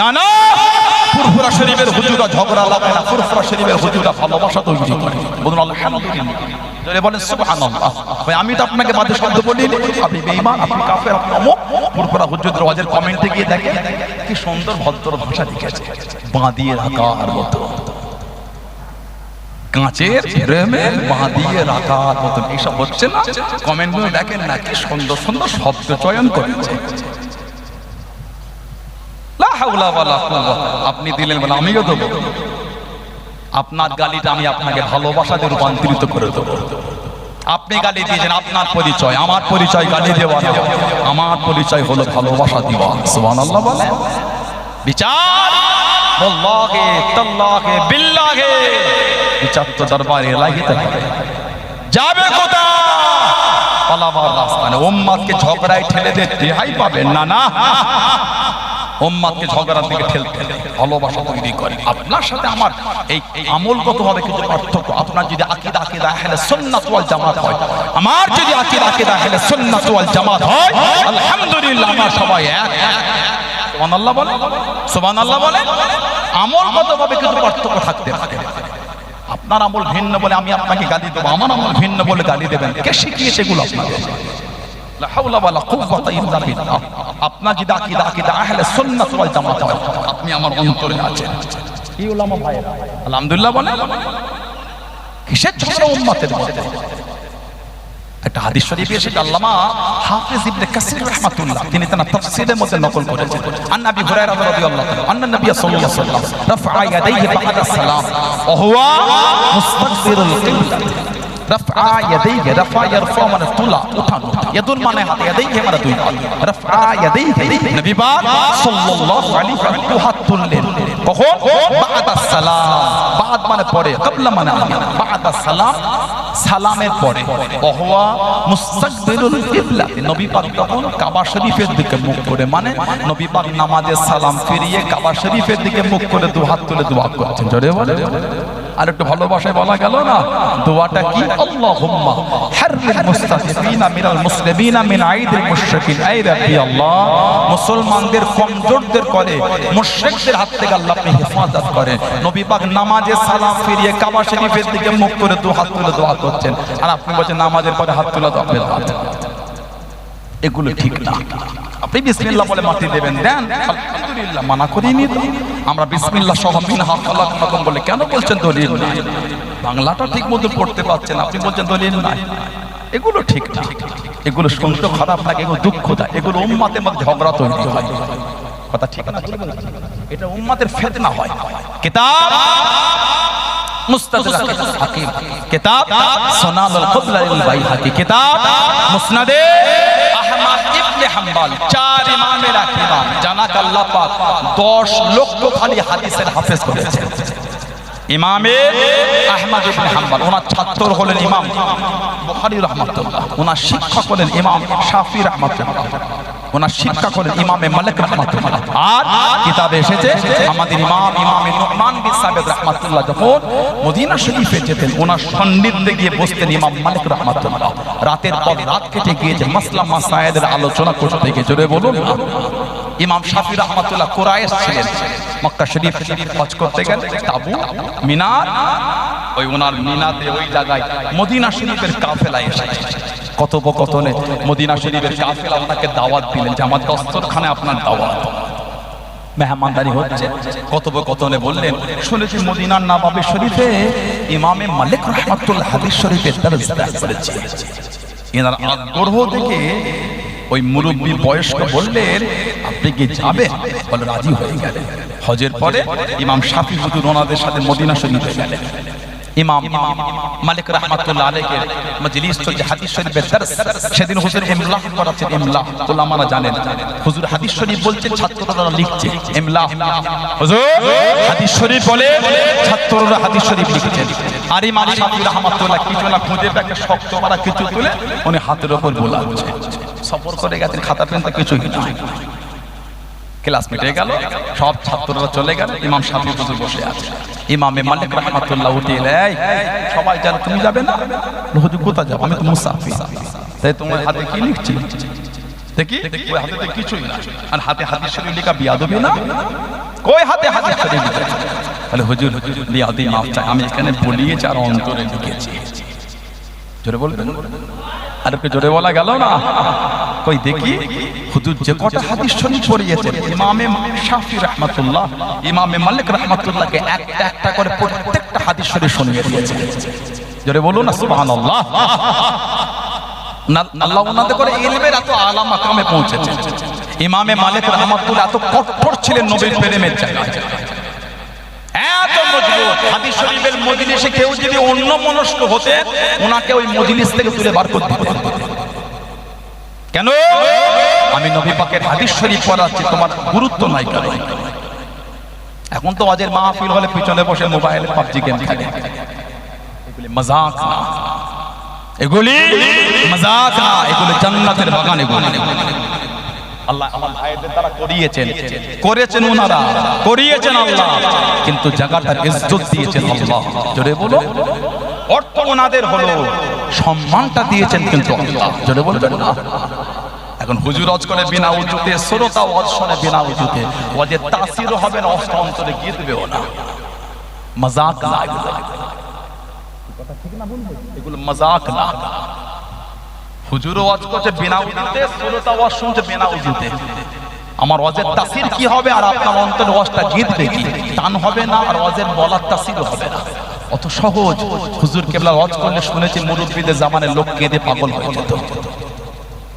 না না। ফুরফুরা শরীফের হুজুরা ঝগড়া লাগায় না, ফুরফুরা শরীফের হুজুরা ভালোবাসা তৈরি করে। বলুন, আলহামদুলিল্লাহ। বলেন, সুবহানাল্লাহ। ভাই, আমি তো আপনাকে বাদে শব্দ বলিনি আপনি বেঈমান, আপনি কাফের, আপনি অমুক। ফুরফুরা হুজুরদের ওয়াজের কমেন্টে গিয়ে দেখেন, কি সুন্দর ভদ্র ভাষা লিখেছে। বাঁধিয়ে রাখার মতো। কাঁচের ফ্রেমে বাঁধিয়ে রাখার মতন এইসব হচ্ছে না, কমেন্টগুলো দেখেন না, কি সুন্দর সুন্দর শব্দ চয়ন করেছে লা হাওলা ওয়ালা কুওয়াতা। আপনি দিলেন বলে আমিও দেবো। আপনার গালিটা আমি আপনাকে ভালোবাসাতে রূপান্তরিত করে দেবো। আপনি গালি দিয়েছেন আপনার পরিচয়, আমার পরিচয় গালি দেওয়া। আমার পরিচয় হলো ভালোবাসা দেওয়া। বলে বিচার! বিচার তো দরবারে ঝগড়ায় ঠেলে দিয়ে রেহাই পাবেন না না? উম্মাদকে ঝগড়ার দিকে ঠেলতে, ভালোবাসা তৈরি করে। আপনার সাথে আমার এই এই আমলগত ভাবে কিছু পার্থক্য। আপনার যদি আকিদা আকিদা আহলে সুন্নাত ওয়াল জামাত হয়, আমার যদি আকিদা আকিদা আহলে সুন্নাত ওয়াল জামাত হয়, আলহামদুলিল্লাহ আমরা সবাই এক সুবহানাল্লাহ বলে সুবহানাল্লাহ বলে আমলগত ভাবে কিছু পার্থক্য থাকতে পারে। আপনার আমল ভিন্ন বলে আমি আপনাকে গালি দেবো, আমার আমল ভিন্ন বলে গালি দেবেন। কে শিখিয়েছে এগুলো আপনাকে আপনার যদি আকীদা আকীদা আহলে সুন্নাত ওয়াল জামাত আপনি আমার অন্তরে আছেন। কি উলামা ভাইরা আলহামদুলিল্লাহ বলে কিসের ঝগড়া উম্মতের মধ্যে? একটা হাদিস শরীফে এসেছে আল্লামা হাফিজ ইবনে কাসির রাহমাতুল্লাহ তিনি তার তাফসীরের মধ্যে নকল করেছেন। আন নবী হুরায়রা রাদিয়াল্লাহু তাআলা আন নবী সাল্লাল্লাহু আলাইহি ওয়াসাল্লাম রাফআ ইয়াদাইহি বা'দা সালাম। ওয়া হুয়া মুস্তাকবিরুল কিবলা। মানে তুলা মানে সালাম বাদ মানে পরে মানে সালামের পরে দিকে মানে নবী পাক নামাজে সালাম ফিরিয়ে কাবা শরীফের দিকে মুখ করে দু হাত তুলে দোয়া করছেন। জোরে বলে আর একটু ভালোবাসায় বলা গেল না? দোয়াটা কি? আল্লাহুম্মা হাররিল মুস্তাফিনা মিনাল মুসলিমিনা মিন আইদিল মুশরিকিন। আই রাব্বি আল্লাহ, মুসলমানদের কমজোরদের করে, মুশরিকদের হাত থেকে আল্লাহ আপনি হেফাজত করেন। নবী পাক নামাজে সালাম ফিরিয়ে কাবা শরীফের দিকে মুখ করে দু হাত তুলে দোয়া করছেন। আর আপনি বলছেন নামাজের পরে হাত তুলে দোয়া এগুলো ঠিক না। আপনি বিসমিল্লাহ বলে মাটি দেবেন। দেন, আলহামদুলিল্লাহ, মানা করিনি তো। আমরা বিসমিল্লাহ সহ মিনহা খালাকনাকুম বলে, কেন বলছেন দলিল নাই? বাংলাটা ঠিক মতো পড়তে পারছেন আপনি বলছেন দলিল নাই। এগুলো ঠিক না। এগুলো শুনতে খারাপ লাগে এগুলো দুঃখ দেয় এগুলো উম্মাতের মধ্যে ঝগড়া তৈরি হয়। কথা ঠিক না এটা উম্মাতের ফেতনা হয়। কিতাব মুস্তাদরাক হাকিম। কিতাব কুবরা লিল বাইহাকি। কিতাব মুসনাদে হাম্বল, চার ইমামের এক ইমাম, জানাক আল্লাহ পাক 10 লক্ষ খালি হাদিসের হাফেজ করেছেন। ইমামে আহমদ ইবনে ওনার ছাত্র হলেন ইমাম বুখারী রাহমাতুল্লাহ, ওনার শিক্ষক হলেন ইমাম শাফি রাহমাতুল্লাহ। ওনার শিক্ষা করেন ইমামে মালিক রাহমাতুল্লাহ। আর কিতাবে এসেছে, আমাদের ইমাম ইমামে নুমান বিন সাবিত রাহমাতুল্লাহ যখন মদিনা শরীফে যেতেন, ওনার সান্নিধ্যে গিয়ে বসতেন ইমাম মালিক রাহমাতুল্লাহ। রাতের পর রাত কেটে গিয়েছে মাসলা মাসায়েদের আলোচনা করতে গিয়ে জোরে বলুন ইমাম শাফি রহমাতুল্লাহ কোরআশ ছিলেন। মক্কা শরীফ হজ করতে গেলে তাবু, মিনার, ওই ওনার মিনাতে ওই জায়গায় মদিনা শরীফের কাফেলা এসেছে। কথোপকথনে মদিনা শরীফের কাফেলা ওনাকে দাওয়াত দিলেন যে আমার দস্তরখানে আপনার দাওয়াত। মেহমানদারি হচ্ছে। কথোপকথনে বললেন, শুনেছি মদিনার নবাবে শরীফে ইমামে মালিক রহমাতুল্লাহ হাদিস শরীফের করেছে। এনার আগ্রহ দেখে ওই মুরব্বী বয়স্ক বললেন, আপনি কি যাবেন? বলে, রাজি হয়ে গেলেন। হজের পরে ইমাম শাফি হুজুর ওনাদের সাথে মদিনা শরীফে গেলেন। ইমাম মালিক রাহমাতুল্লাহ আলাইহির মজলিস চলছে হাদিস শরীফের দরস। সেদিন হুজুর ইমলা করাচ্ছেন ইমলা উলামারা জানেন হুজুর হাদিস শরীফ বলছেন ছাত্ররা লিখছে ইমলা হুজুর? হাদিস শরীফ বলে ছাত্ররা হাদিস শরীফ লিখছেন আর ইমাম শাফি রাহমাতুল্লাহ কিছু না খুঁজে পেয়ে শক্ত করা কিছু তুলে উনি হাতের উপর বোলাচ্ছে সফর করে গেছেন খাতা পেন তো কিছুই নাই। ক্লাস মিটে গেল, সব ছাত্ররা চলে গেল, ইমাম শাফি হুজুর বসে আছে। ইমামে মালিক রাহমাতুল্লাহ উঠে এলে সবাই জানো তুমি যাবে না হুজুর কোথায় যাব? আমি তো মুসাফির। তাই তোমার হাতে কি লিখছি? দেখি, ওই হাতে কিছুই না। আর হাতে হাদিস শরীফ লেখা বিয়াদবি না? ওই হাতে হাতে শরীফ লিখেছে বলে হুজুর বিয়াদি মাফ চাই, আমি এখানে বলিয়েছি আর অন্তরে লিখেছি জোরে বলবেন? আর একটু জোরে বলা গেল না? কই দেখি? হুজুর যে কটা হাদিস শরীফ পড়িয়েছেন, ইমামে শাফি রাহমাতুল্লাহ, ইমামে মালিক রাহমাতুল্লাহকে একটা একটা করে প্রত্যেকটা হাদিস শরীফ শুনিয়ে দিয়েছে। জোরে বলুন না, সুবহানাল্লাহ। আল্লাহ ওনাদের করে ইলমের এত আলা মাকামে পৌঁছেছে। ইমামে মালিক রাহমাতুল্লাহ এত কঠোর ছিলেন নবীর প্রেমের জায়গায়। হাদিস শরীফের মজলিসে কেউ যদি অন্য মনস্ক হতে ওনাকে ওই মজলিস থেকে তুলে বার করতে। কেন? আমি নবী পাকের হাদিস শরীফ পড়াচ্ছি তোমার গুরুত্ব নাই কেন? এখন তো আজের মাহফিল হলে পিছনে বসে মোবাইল, পাবজি গেম খেলে। এগুলি মজাক না। এগুলি মজাক না। এগুলি জান্নাতের বাগান এগুলি। আল্লাহ ভাইদের দ্বারা করিয়েছেন। করেছেন ওনারা। করিয়েছেন আল্লাহ। কিন্তু জায়গাটা ইজ্জত দিয়েছেন আল্লাহ। জোরে বলো। অর্থ ওনাদের হলো সম্মানটা দিয়েছেন কিন্তু। এখন হুজুর অজ করে বিনা উজুতে শ্রোতা অজ শোনে বিনা উজুতে ওজে তাসিরও হবে না অষ্ট অন্তরে গিয়ে দেবেও না। মজাক না। এগুলো। মজাক না। হুজুর ওয়াজ করছে বিনা উজুতে শ্রোতা ওয়াজ শুনছে বিনা উজুতে। আমার ওয়াজের তাসির কি হবে আর আপনার অন্তর ওয়াজটা জিতবে কি টান হবে না আর ওয়াজের বলার তাসির হবে না। অত সহজ। হুজুর কেবলা ওয়াজ করলে শুনেছি মুরব্বীদের জামানের লোক কেঁদে পাগল হয়ে যেত।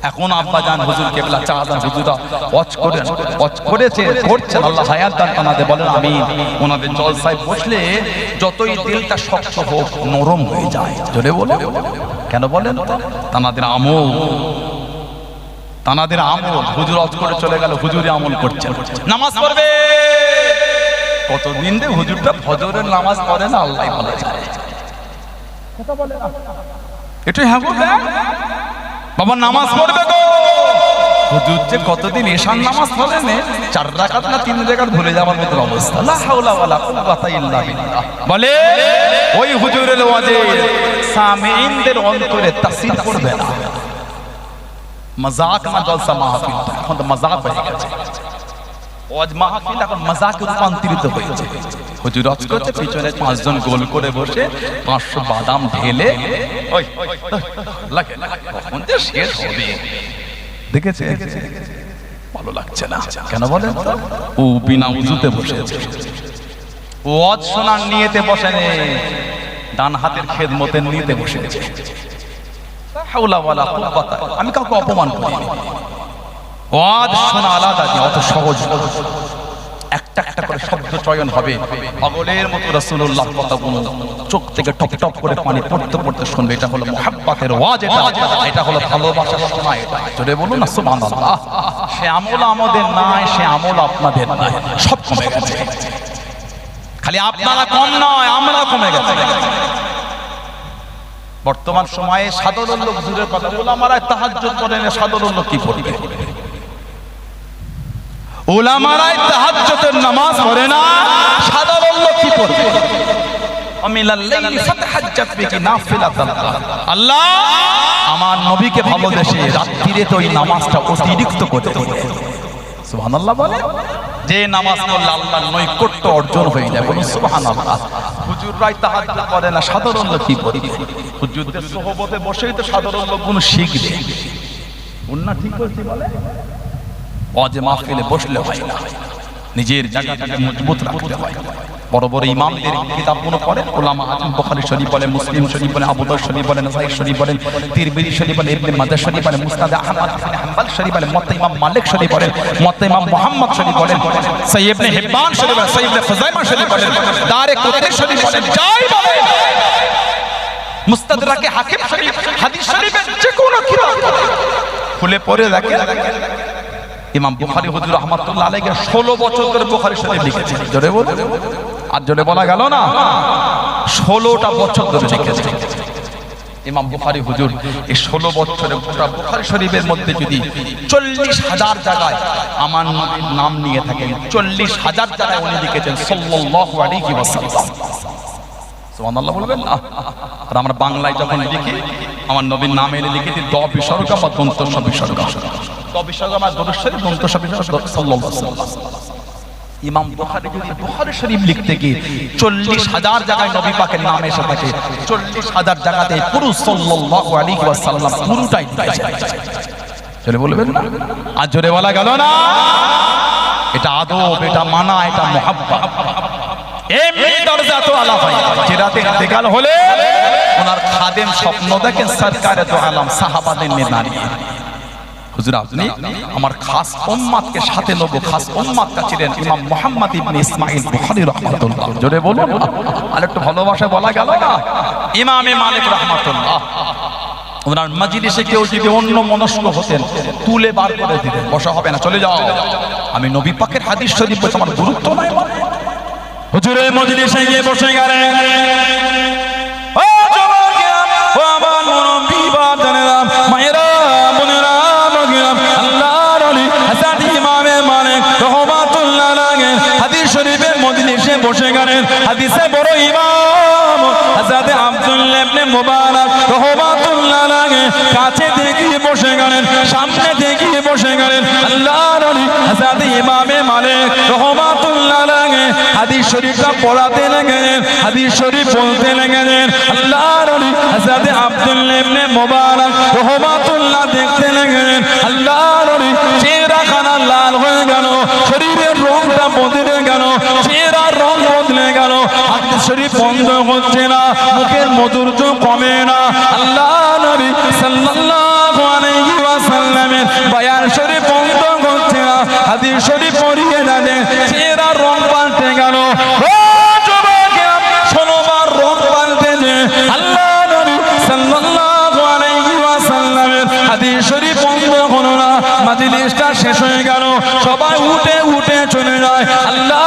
এখন আব্বা যান হুজুর কেবলা চাহাদান হুজুরা ওয়াজ করেন ওয়াজ করেছে করছেন, আল্লাহ হায়াত দান তানাদের বলেন আমি ওনাদের জলসায় বসলে যতই দিলটা শক্ত হোক, নরম হয়ে যায়। জোরে বলে। কেন বলেন? তানাদের আমল। তানাদের আমল। হুজুর অজ করে চলে গেল হুজুরে আমল করছে। নামাজ পড়বে। কতদিন দিয়ে হুজুরটা ফজরের নামাজ পড়ে না, আল্লাহ ভালো জানে এটাই হ্যাঁ বলবে? বাবা, নামাজ পড়বে গো। হুজুর যে কতদিন এশান নামাজ পড়েন, চার রাকাত না তিন রাকাত ভুলে যাওয়ার মতো অবস্থা। বলে, ওই হুজুরের ওয়াজে অন্তরে তাসির করবে না। মজাক না জলসা মাহফিল এখন তো মজাক হয়ে গেছে। ওয়াজ মাহফিল এখন মজাকে রূপান্তরিত হয়েছে। হুজুর অজ করছে পিছনে পাঁচজন গোল করে বসে পাঁচশো বাদাম ঢেলে ওই লাগে কখন যে শেষ হবে? দেখেছে? ভালো লাগছে না। কেন বলে ও বিনা উজুতে বসেছে। ওয়াজ শোনার নিয়েতে বসে নে ডান হাতের খেদমতের নিতে বসেছে। হাওলা ওয়ালা কুওয়াতা আমি কাউকে অপমান করি ওয়াজ শোনা আলাদা অত সহজ একটা করে শব্দ চয়ন হবে। পাগলের মতো রাসূলুল্লাহ কথাগুলো চোখ থেকে টপ টপ করে পানি পড়তে পড়তে শুনবে। এটা হলো ওয়াজ এটা। এটা হলো ভালোবাসার এটা। জোরে বলুন না, সুবহানাল্লাহ। সে আমল আমাদের নাই, সে আমল আপনাদের নাই। সব কমে গেছে। খালি আপনারা কম নয়, আমরা কমে গেছে। বর্তমান সময়ে সাধারণ লোক দূরের কথা বলে আমার তাহাজ্জুদ করেন, সাধারণ লোক কি করবে? ওলামারাই তাহাজ্জুদের নামাজ পড়ে না সাধারণ লোক কি পড়বে আমিলাল লাইলি ফাতাহাজ্জাত বিহি নাফিলাতান আল্লাহ! আমার নবীকে ভালোবেসে রাত্রিরে তো এই নামাজটা অতিরিক্ত করতে সুবহানাল্লাহ বলে? যে নামাজ পড়লে আল্লাহর নৈকট্য অর্জন হয়ে যায় বলুন সুবহানাল্লাহ। হুজুররাই তাহাজ্জুদ করে না সাধারণ লোক কি হুজুরদের সোহবতে বসেই তো সাধারণ লোকগুলো শিখবে। উন্না ঠিক বলে? অজে মাহফিলে বসলে হয় না। নিজের জায়গাটাকে মজবুত রাখতে হয়। বড় বড় ইমামদের কিতাবগুলো পড়েন ওলামা আজম বুখারী শরীফ বলেন মুসলিম শরীফ বলেন আবু দাউদ শরীফ বলেন নাসাই শরীফ বলেন তিরমিজি শরীফ বলেন ইবনে মাজাহ শরীফ বলেন মুসনাদ আহমদ ইবনে হাম্বল শরীফ বলেন মুত্তা ইমাম মালিক শরীফ বলেন মুত্তা ইমাম মুহাম্মদ শরীফ বলেন সহিহ ইবনে হিব্বান শরীফ বলেন সহিহ ইবনে খুজাইমা শরীফ বলেন দারে কুতুব শরীফ বলেন যাই বলেন মুস্তাদরাকে হাকিম শরীফ হাদিস শরীফের যে কোনো কিতাব খুলে পড়ে দেখেন ইমাম বুখারী হুজুর রহমাতুল্লাহ আলাইহি 16 বছর ধরে বুখারী শরীফ লিখেছেন জোরে বলে আর জোরে বলা গেল না? 16টা বছর ধরে লিখেছেন ইমাম বুখারী হুজুর, এই 16 বছরে গোটা বুখারী শরীফের মধ্যে যদি 40 হাজার জায়গায় আমার নাম নিয়ে থাকেন 40 হাজার জায়গায় উনি লিখেছেন বলবেন না? আর আমরা বাংলায় যখন লিখি, আমার নবীর নাম এলে লিখে দিই দ বিসর্গ বা দন্ত বিসর্গ দ বিসর্গ আমার দন্ত ইমাম বুখারী যদি বুখারী শরীফ লিখতে গিয়ে চল্লিশ হাজার জায়গায় নবী পাকের নাম এসে থাকে চল্লিশ হাজার জায়গাতে পুরুষ সাল্লাল্লাহু আলাইহি ওয়াসাল্লাম পুরোটাই চলে বলবেন না? আর জোরে বলা গেল না? এটা আদব, এটা মানা, এটা মোহাব্বত এমনি দরজা তো আলা হয়। যে রাতে ইন্তেকাল হলে ওনার খাদেম স্বপ্ন দেখেন, সরকারে তো আলাম, সাহাবাদের নিয়ে দাঁড়িয়ে হুজুর, আপনি আমার খাস উম্মাদকে সাথে নেব। খাস উম্মাদটা ছিলেন ইমাম মোহাম্মদ ইবনে ইসমাইল বুখারী রাহমাতুল্লাহ। জোরে বলুন। আর একটু ভালোবাসায় বলা গেল না? ইমামে মালিক রাহমাতুল্লাহ। ওনার মজলিসে কেউ যদি অন্য মনস্ক হতেন, তুলে বার করে দিতেন। বসা হবে না, চলে যাও। আমি নবী পাকের হাদিস শরীফ আমার গুরুত্ব নাই। হুজুরের মজলিসে গিয়ে বসে গেলেন। বসে গেলেন হাদিসে বড় ইমাম হাজাতে আব্দুল্লাহ ইবনে মুবারক রহমাতুল্লাহ আলাইহি, কাছে দেখিয়ে বসে গেলেন সামনে দেখিয়ে বসে গেলেন আল্লাহর অলি, হাজাতে ইমামে মালিক রহমাতুল্লাহ আলাইহি, হাদিস শরীফটা পড়াতে লেগেলেন হাদিস শরীফ বলতে লেগেলেন আল্লাহর অলি হযরত আব্দুল্লাহ ইবনে মুবারক রহমাতুল্লাহ দেখতে লেগেলেন আল্লাহর অলি চেহারাখানা লাল হয়ে গেল শরীরের রংটা বদলে গেল চেহারার রং বদলে গেল হাদিস শরীফ বন্ধ হচ্ছে না, মুখের মধুর্য কমে না আল্লাহ নবী সাল্লাল্লাহু আলাইহি ওয়াসাল্লামের শরীফ বন্ধ হচ্ছে না, হাদিস শরীফ পড়িয়ে যাবে চেহারার রং পাল্টে গেল শরীফ বন্ধ হলো না। মাজলিসটা শেষ হয়ে গেল, সবাই উঠে উঠে চলে যায় আল্লাহ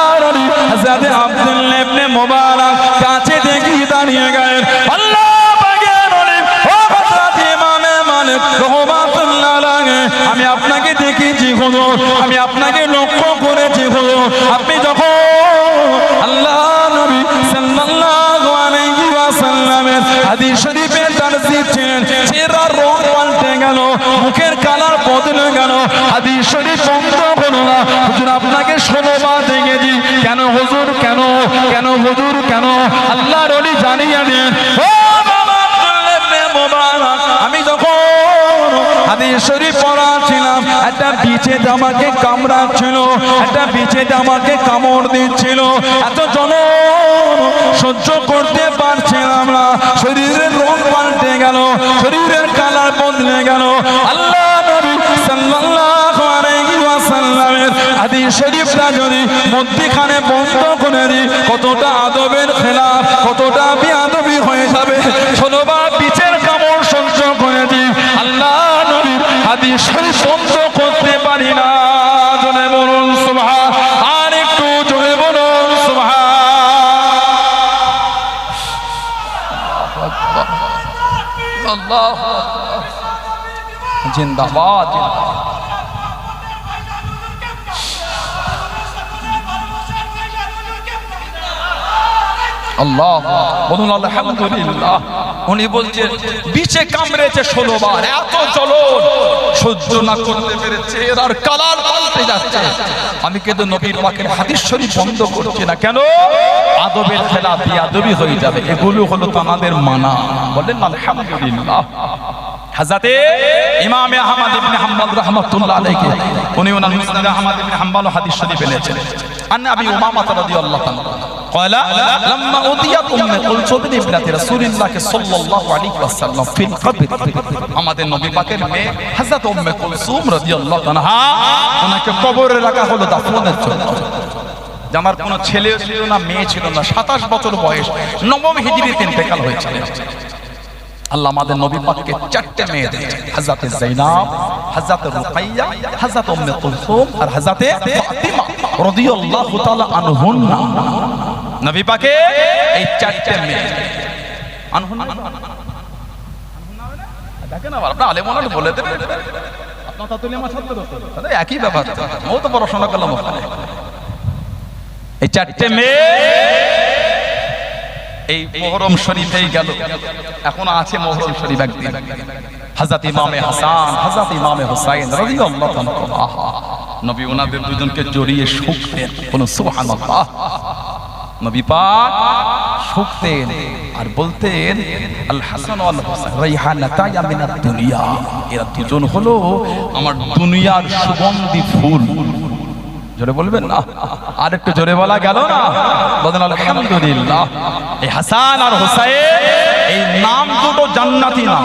মুবারক কাছে দেখি দাঁড়িয়ে গেলেন। আমি আপনাকে দেখেছি হুজুর, আমি আপনাকে লক্ষ্য করেছি হুজুর। আপনি যখন আল্লাহ মুখের কালার বদলে গেল, হাদিস শরীফ বন্ধ হলো না। আপনাকে ষোলোবার দেখেছি। কেন হুজুর? কেন হুজুর, কেন? আল্লাহর ওলি জানিয়ে দেন। ও আমি যখন শরীফ পড়াচ্ছিলাম, একটা বিছে আমাকে কামড়াচ্ছিল, একটা বিছে আমাকে কামড় দিচ্ছিল। এত জন সহ্য করতে পারছিলাম না। শরীরের রং পাল্টে গেল, শরীরের কালার বদলে গেল। আল্লাহ ওয়াসাল্লামের হাদিস শরীফটা যদি মধ্যখানে বন্ধ করে দিই কতটা আদবের খেলাফ, কতটা বিআদবি হয়ে যাবে। ষোলোবার বিচের কামড় সহ্য করে দিই আল্লাহ নবীর হাদিস শরীফ বন্ধ করতে পারি না। আর একটু জোরে বলুন, সুবহান। জিন্দাবাদ জিন্দাবাদ। আল্লাহ, বলুন আলহামদুলিল্লাহ উনি বলছেন, বিচে কামড়েছে ষোলো বার, এত জ্বলন, সহ্য না করতে পেরেছে আর কালার পাল্টে যাচ্ছে। আমি কিন্তু নবীর পাকের হাদিস শরীফ বন্ধ করছি না। কেন? আদবের খেলা বিয়াদবি হয়ে যাবে। এগুলো হলো তো আমাদের মানা। বলেন, আলহামদুলিল্লাহ। হাজাতে ইমামে আহমদ ইবনে হাম্বল রাহমাতুল্লাহ আলাইহি, উনি ওনার মুসনাদ আহমদ ইবনে হাম্বল হাদিস শরীফ এনেছেন। আন আবি উমামা রাদিয়াল্লাহু তাআলা قال لما أضيت أم كلثوم ابنة رسول الله صلى الله عليه وسلم في القبر আমাদের নবী পাকের মেয়ে হযরত উম্মে কুলসুম রাদিয়াল্লাহু তাআলা ওনাকে কবরে রাখা হলো দাফনের জন্য যে আমার কোনো ছেলে ছিল না মেয়ে ছিল না সাতাশ বছর বয়স নবম হিজরিতে ইন্তেকাল হয়েছিল আল্লাহ আমাদের নবী পাককে চারটে মেয়ে দিয়েছেন হযরতে যায়নাব হযরতে রুকাইয়া হযরত উম্মে কুলসুম আর হযরতে ফাতিমা রাদিয়াল্লাহু তাআলা আনহুন্না নবী পাকে এই চারটে মেয়ে। আনহুন্না দেখেন আবার আপনার আলেম বলে দেবেন আপনার তাতুলি আমার ছাত্র তাহলে একই ব্যাপার। ও তো পড়াশোনা করলাম ওখানে। এই চারটে মেয়ে এই মোহরম শরীফেই গেল। এখনও আছে মোহরম শরীফ একদিন। হাজরত ইমামে হাসান হাজরত ইমামে হুসাইন রাদিয়াল্লাহু আহা। নবী ওনাদের দুজনকে জড়িয়ে শুকতেন। বলুন সুবহানাল্লাহ। নবী পাক আর বলতেন, আল হাসান হুসাইন রাইহানাতায়া মিনাদ দুনিয়া। এরা দুজন হলো আমার দুনিয়ার সুগন্ধি ফুল। জোরে বলবেন না? আর একটু জোরে বলা গেল না? বলেন, আলহামদুলিল্লাহ। এই হাসান আর হুসাইন, এই নাম দুটো জান্নাতি নাম।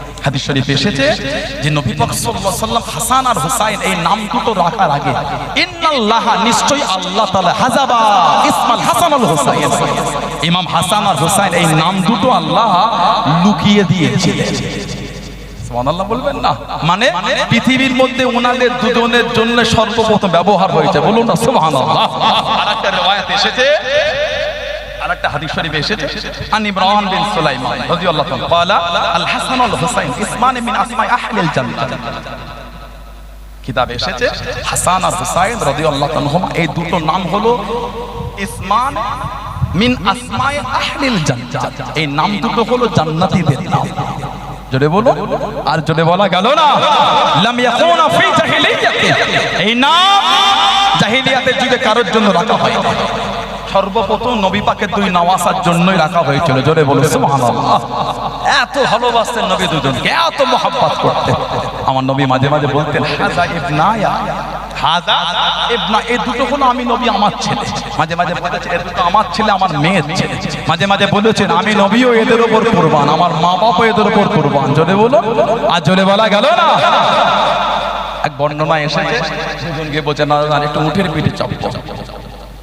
হাদিস শরীফে এসেছে যে নবী পাক সাল্লাল্লাহু আলাইহি সাল্লাম হাসান আর হুসাইন এই নাম দুটো রাখার আগে ইন্নাল্লাহ নিশ্চয়ই আল্লাহ তাআলা হাজাবা ইসমাল হাসান আল হুসাইন। ইমাম হাসান আর হুসাইন এই নাম দুটো আল্লাহ লুকিয়ে দিয়েছিলেন সুবহানাল্লাহ বলবেন না? মানে পৃথিবীর মধ্যে ওনাদের দুজনের জন্য সর্বপ্রথম ব্যবহার হয়েছে। বলুন না সুবহানাল্লাহ। আরেকটা রিওয়ায়াত এসেছে আরেকটা হাদিস শরীফে এসেছে আন ইব্রাহিম বিন সুলাইমান রাদিয়াল্লাহু তাআলা ক্বালা আল হাসান আল হুসাইন ইসমান মিন আসমাই আহলিল জান্নাহ। কিতাবে এসেছে হাসান আর হুসাইন রাদিয়াল্লাহু এই দুটো নাম হলো ইসমান মিন আসমাই আহলিল জান্নাহ। এই নাম দুটো হলো জান্নাতীদের নাম। জোরে বলো আর জোরে বলা গেল না। লাম ইয়াকুনা ফি জাহিলিয়াতি এই নাম জাহিলিয়াতের কারোর জন্য রাখা হয় সর্বপ্রথম নবী পাকের দুই নওয়াসার জন্যই রাখা হয়েছিল। জোরে বলেছে সুবহানাল্লাহ। এত ভালোবাসতেন নবী দুজনকে এত মোহাব্বত করতেন। আমার নবী মাঝে মাঝে বলতেন হাজা ইবনা এই দুটো হলো আমি নবী আমার ছেলে। মাঝে মাঝে বলেছে এ দুটো আমার ছেলে আমার মেয়ের ছেলে। মাঝে মাঝে বলেছেন আমি নবীও এদের উপর কুরবান আমার মা বাবা এদের উপর কুরবান। জোরে বলো আর জোরে বলা গেল না। এক বর্ণনা এসেছে দুজনকে বলছে না না, একটু উঠের পিঠে চাপ।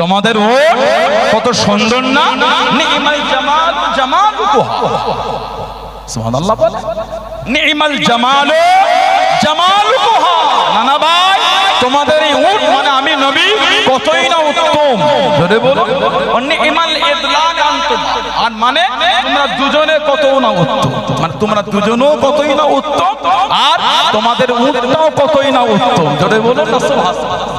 তোমাদের ও কত সুন্দর না? নিমাল জামাল জামাল সুবহানাল্লাহ বলে। নিমাল জামাল জামাল নানা ভাই, তোমাদের এই উট মানে আমি নবী, কতই না উত্তম। জোরে বলো। ইদলাক আর মানে তোমরা দুজনে কত না উত্তম। মানে তোমরা দুজনেও কতই না উত্তম, আর তোমাদের উটটাও কতই না উত্তম। জোরে বলো। না সুবহানাল্লাহ